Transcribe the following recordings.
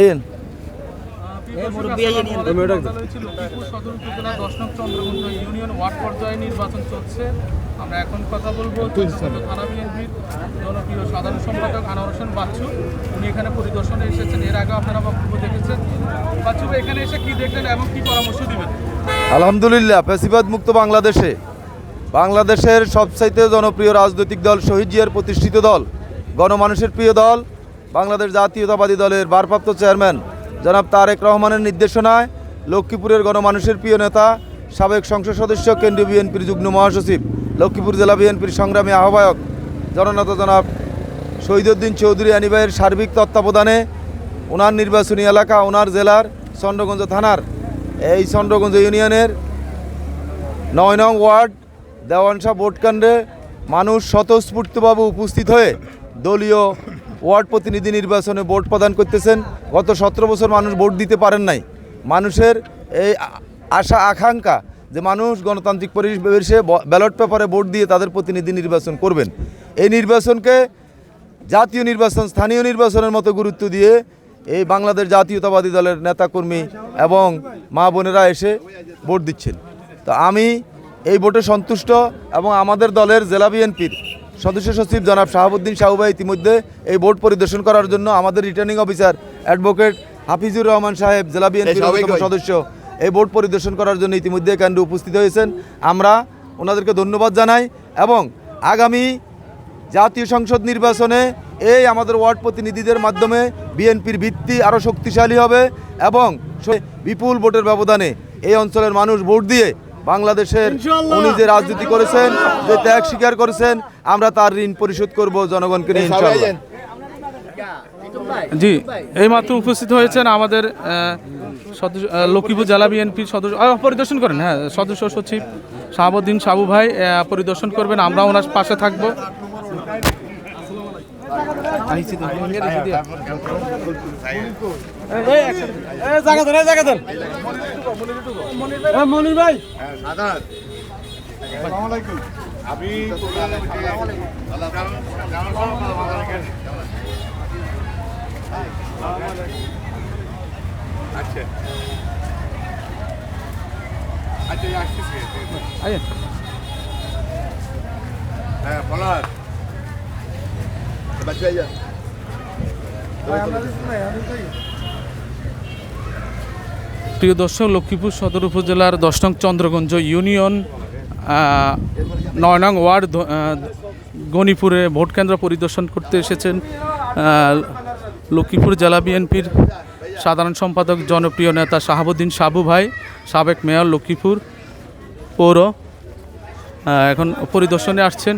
আইন union ward পর্যায়ে নির্বাচন চলছে। আমরা এখন কথা বলব থানা বিএনপির জনপ্রিয় সাধারণ সম্পাদক আনোয়ার হোসেন বাচ্চু। উনি এখানে পরিদর্শনে এসেছেন। এর আগে আপনারা বক্তব্য দেখেছেন। বাচ্চু এখানে এসে কি দেখলেন এবং কি পরামর্শ দিবেন? আলহামদুলিল্লাহ ফ্যাসিবাদ মুক্ত বাংলাদেশে। বাংলাদেশের সবচাইতে জনপ্রিয় রাজনৈতিক দল শহীদ জিয়ার প্রতিষ্ঠিত দল গণমানুষের প্রিয় দল। বাংলাদেশ জাতীয়তাবাদী দলের ভারপ্রাপ্ত চেয়ারম্যান জনাব তারেক রহমানের নির্দেশনায় লক্ষ্মীপুরের গণমানুষের প্রিয় নেতা, সাবেক সংসদ সদস্য, কেন্দ্রীয় বিএনপির যুগ্ম মহাসচিব, লক্ষ্মীপুর জেলা বিএনপির সংগ্রামী আহ্বায়ক, জননেতা জনাব শহীদুদ্দিন চৌধুরী আনিবাইয়ের সার্বিক তত্ত্বাবধানে ওনার নির্বাচনী এলাকা ওনার জেলার চন্দ্রগঞ্জ থানার এই চন্দ্রগঞ্জ ইউনিয়নের নয় নং ওয়ার্ড দেওয়ানশাহ ভোটকেন্দ্রে মানুষ স্বতঃস্ফূর্তভাবে উপস্থিত হয়ে দলীয় ওয়ার্ড প্রতিনিধি নির্বাচনে ভোট প্রদান করতেছেন। গত সতেরো বছর মানুষ ভোট দিতে পারেন নাই। মানুষের এই আশা, আকাঙ্ক্ষা যে মানুষ গণতান্ত্রিক পরিবেশে ব্যালট পেপারে ভোট দিয়ে তাদের প্রতিনিধি নির্বাচন করবেন। এই নির্বাচনকে জাতীয় নির্বাচন, স্থানীয় নির্বাচনের মতো গুরুত্ব দিয়ে এই বাংলাদেশ জাতীয়তাবাদী দলের নেতাকর্মী এবং মা বোনেরা এসে ভোট দিচ্ছেন। তো আমি এই ভোটে সন্তুষ্ট এবং আমাদের দলের জেলা বিএনপির সদস্য সচিব জনাব শাহাবুদ্দিন শাহুবাই ইতিমধ্যে এই ভোট পরিদর্শন করার জন্য আমাদের returning officer advocate Hafizur Rahman সাহেব জেলা বিএনপির সদস্য এই ভোট পরিদর্শন করার জন্য ইতিমধ্যে কেন্দ্রে উপস্থিত হয়েছেন। আমরা ওনাদেরকে ধন্যবাদ জানাই এবং আগামী জাতীয় সংসদ নির্বাচনে এই আমাদের ওয়ার্ড প্রতিনিধিদের মাধ্যমে বিএনপির ভিত্তি আরও শক্তিশালী হবে এবং স- বিপুল ভোটের ব্যবধানে এই অঞ্চলের মানুষ ভোট দিয়ে বাংলাদেশের উনি যে রাজনীতি করেছেন যে ত্যাগ স্বীকার করেছেন আমরা তার ঋণ পরিশোধ করব জনগণকে ইনশাআল্লাহ। জি এইমাত্র উপস্থিত হয়েছেন আমাদের সদস্য লক্ষ্মীপুর জেলা বিএনপির সদস্য। পরিদর্শন করেন হ্যাঁ সদস্য সচিব শাহাবুদ্দিন সাবু ভাই পরিদর্শন করবেন আমরা ওনার পাশে থাকব। আমি আচ্ছা আচ্ছা আসতেছি। হ্যাঁ বলার প্রিয় দর্শক লক্ষ্মীপুর সদর উপজেলার দশ নং চন্দ্রগঞ্জ ইউনিয়ন নয় নং ওয়ার্ড গণিপুরে ভোট কেন্দ্র পরিদর্শন করতে এসেছেন লক্ষ্মীপুর জেলা বিএনপির সাধারণ সম্পাদক জনপ্রিয় নেতা শাহাবুদ্দিন সাবু ভাই সাবেক মেয়র লক্ষ্মীপুর পৌর। এখন পরিদর্শনে আসছেন।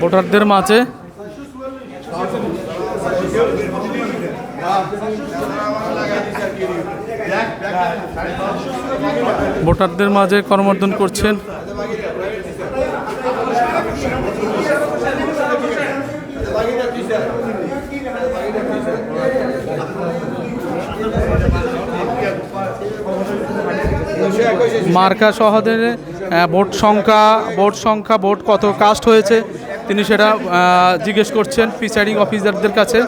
ভোটারদের মাঝে। ভোটারদের মাঝে কর্মর্দন করছেন। মার্কা সহদের ভোট সংখ্যা ভোট সংখ্যা, ভোট কত কাস্ট হয়েছে? তিনি সেটা জিজ্ঞেস করছেন প্রিসাইডিং অফিসারদের কাছে।